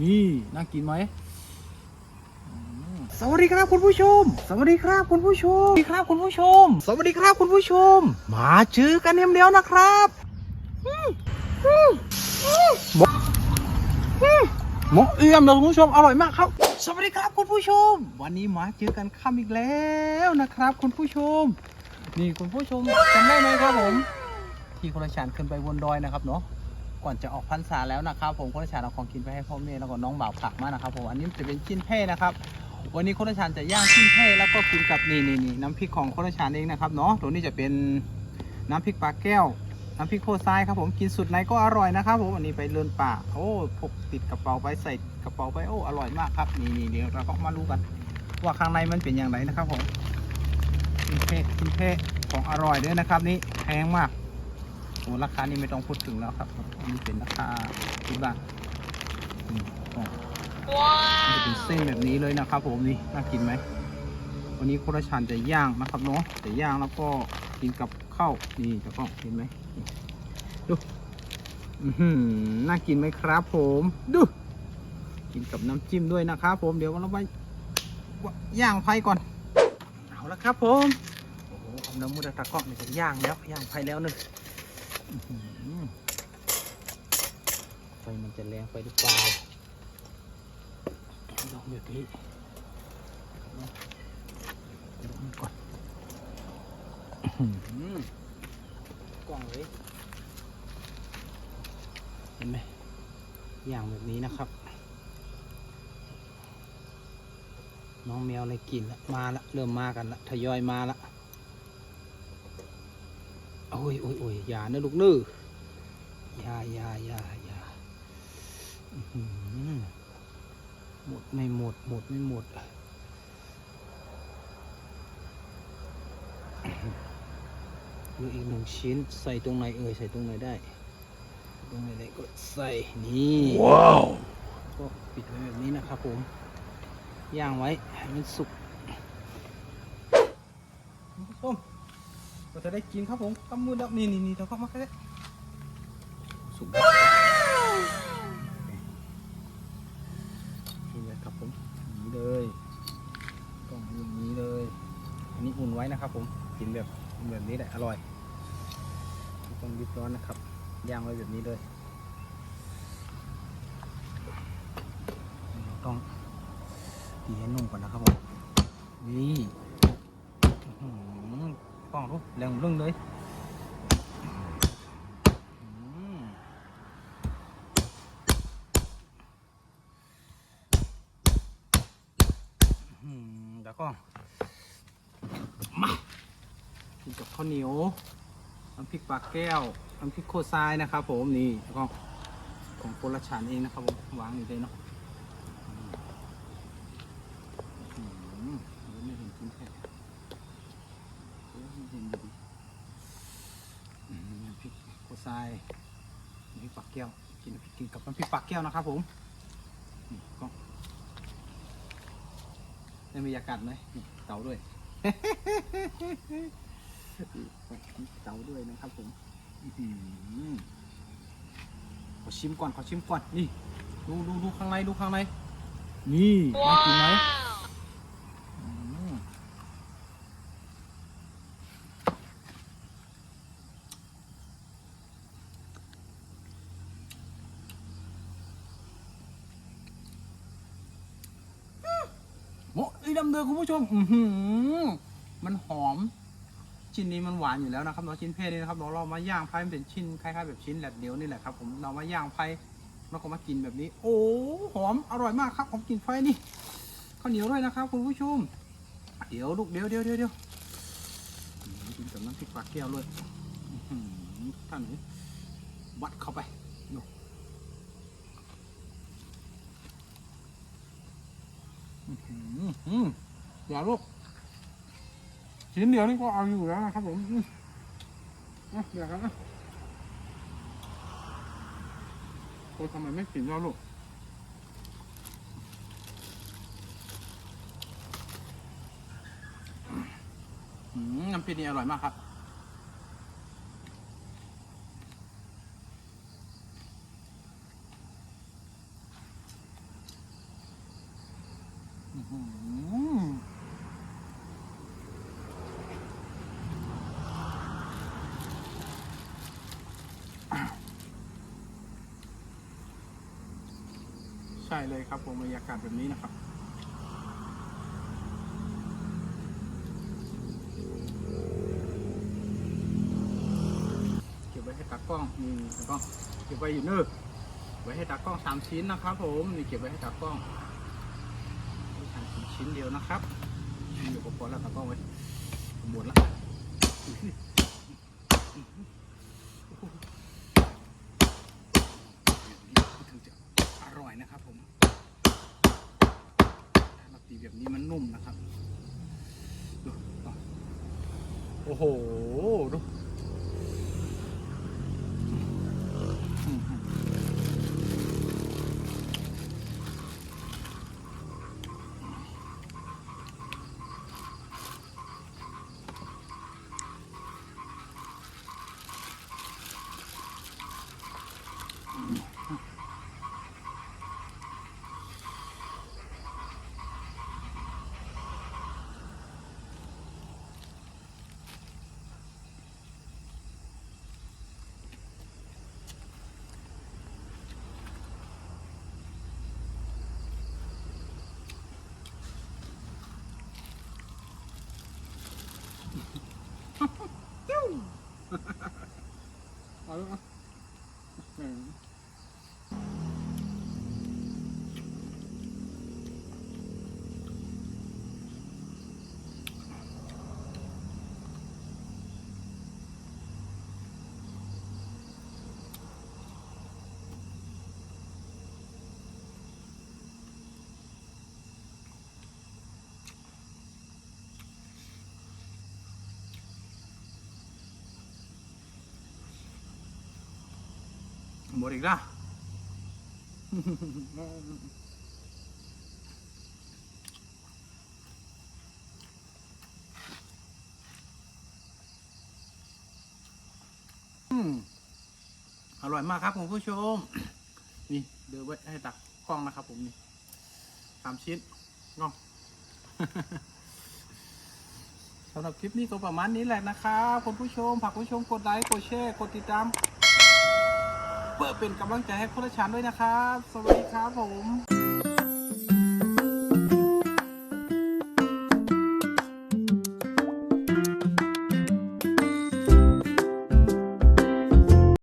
นี่น่ากินไหมอืมสวัสดีครับคุณผู้ชม สวัสดีครับคุณผู้ชม สวัสดีครับคุณผู้ชม สวัสดีครับคุณผู้ชม มาเจอกันเดียวนะครับอืมอืมอืมหมกอืมหมกเอี่ยมเลยคุณผู้ชมอร่อยมากครับ สวัสดีครับคุณผู้ชม วันนี้มาเจอกันค่ำอีกแล้วนะครับ คุณผู้ชม นี่คุณผู้ชมจำได้ไหมครับผม ที่คนละชานขึ้นไปบนดอยนะครับเนาะ ก่อนจะออกพรรษาแล้วนะครับผมคนละชานเอาของกินไปให้พ่อแม่แล้วก็น้องบ่าวผักมานะครับผมอันนี้จะเป็นชิ้นเพ่นะครับวันนี้คนละชานจะย่างชิ้นเพ่แล้วก็กินกับนี่นี่นี่น้ำพริกของคนละชานเองนะครับเนาะตัวนี้จะเป็นน้ำพริกปลาแก้วน้ำพริกโคทรายครับผมกินสุดไหนก็อร่อยนะครับผมอันนี้ไปเลินป่าโอ้พกติดกระเป๋าไปใส่กระเป๋าไปโอ้อร่อยมากครับนี่นี่เดี๋ยวเราก็มาดูกัน ว่าข้างในมันเป็นอย่างไรนะครับผมชิ้นเพ่ชิ้นเพ่ของอร่อยด้วยนะครับนี่แพงมาก โอ้ราคานี่ไม่ต้องพูดถึงแล้วครับอันนี้เป็นราคาที่บ้านอืมอ๋อมันจะเป็นเส้นแบบนี้เลยนะครับ ผมนี่น่ากินไหมวันนี้โคราชันจะย่างนะครับเนาะจะย่างแล้วก็กินกับข้าวนี่จะก็เห็นไหมดูหือน่ากินไหมครับ ผมดูกินกับน้ำจิ้มด้วยนะครับ ผมเดี๋ยวเราไปย่างไฟก่อนเอาละครับ ผมโอ้โหเอาน้ำมูดตะกร้องนี่จะย่างแล้วย่างไฟแล้วหนึ่งอื้อ ไฟมันจะแรงไปหรือเปล่าลองแบบนี้ลองก่อนกล้องเลยเห็นไหมอย่างแบบนี้นะครับ น้องแมวเลยกินละมาละเริ่มมากันละทยอยมาละ ยโอ้ยโอ้ยอย่านะลูกเนื้ออย่าอย่าอย่าอย่าอื้อหือหมดไม่หมด หมดไม่หมดเหลืออีกหนึ่งชิ้นใส่ตรงไหนเอ่ยใส่ตรงไหนได้ ตรงไหนได้ก็ใส่นี่ว้าวก็ปิดไว้แบบนี้นะครับผมย่างไว้ให้มันสุกคุณผู้ชม ก็จะได้กินครับผมกำมือดับนี่นี่นี่เดี๋ยวเข้ามาแค่สุกแล้วนี่เลยครับผมนี้เลยต้องอย่างนี้เลย อันนี้อุ่นไว้นะครับ ผมกินแบบแบบนี้แหละอร่อยไม่ต้องรีบร้อนนะครับย่างไว้แบบนี้เลยต้องตีให้นุ่มก่อนนะครับผมนี่ อป้องรู้แรงเรื่องเลยอืมอืมแล้วก็มากินกับข้าวเหนียวน้ำพริกปลาแก้วน้ำพริกโคทรายนะครับผมนี่แล้วก็ของโครชานเองนะครับผมวางอยู่เลยเนาะอืมไม่เห็นกินแค่ โอ้ยเย็นดีอืมน้ำพริกโคทราย น้ำพริกปักแก้วกินกินกับน้ำพริกปักแก้วนะครับผมนี่ก็ได้บรรยากาศไหมนี่เตาด้วย เตาด้วยนะครับผมขอชิมก่อนขอชิมก่อนนี่ ดูดูดูข้างในดูข้างใน นี่น่ากินไหมอืม โอ้ย ดำเดือคุณผู้ชม อือหือมันหอม ชิ้นนี้มันหวานอยู่แล้วนะครับเนาะชิ้นเพศนี่นะครับเราเรามาย่างไพ่เป็นชิ้นคล้ายๆแบบชิ้นแหลดเดียวนี่แหละครับผมเรามาย่างไพ่แล้วก็มากินแบบนี้ โอ้หอมอร่อยมากครับผมกินไฟนี่ข้าวเหนียวด้วยนะครับ คุณผู้ชม เดี๋ยวลูกเดี๋ยวเดี๋ยวเดี๋ยวเดี๋ยวกินกับน้ำพริกปลาแก้วเลยท่านนี้วัดเข้าไปดูอื้อหืออื้อหือ อย่าลูกชิ้นเดียวนี่ก็เอาอยู่แล้วนะครับผมอืมอะเดี๋ยวครับอะโอ้ทำไมไม่กินแล้วลูกน้ำพริกนี่อร่อยมากครับหื ช่เลยครับผมบรรยากาศแบบนี้นะครับ เก็บไว้ให้ตากล้องนี่ตากล้องเก็บไว้อยู่เนอะไว้ให้ตากล้องสามชิ้นนะครับ ผมนี่เก็บไว้ให้ตากล้องทานชิ้นเดียวนะครับเดี๋ยวผมพอแล้วตากล้องไว้หมดแล้วถึงจะอร่อยนะครับผมเราตีแบบนี้มันนุ่มนะครับดูต่อ โอ้โหดู เอาละอืม หมดอีกแล้วอร่อยมากครับคุณผู้ชม นี่เดี๋ยวไว้ให้ตักกล้องนะครับผมนี่สามชิ้นเนาะสำหรับคลิปนี้ก็ประมาณนี้แหละนะครับคุณผู้ชมฝากคุณผู้ชมกดไลค์กดแชร์กดติดตาม เพื่อเป็นกำลังใจให้พวกเราชันด้วยนะครับ สวัสดีครับผม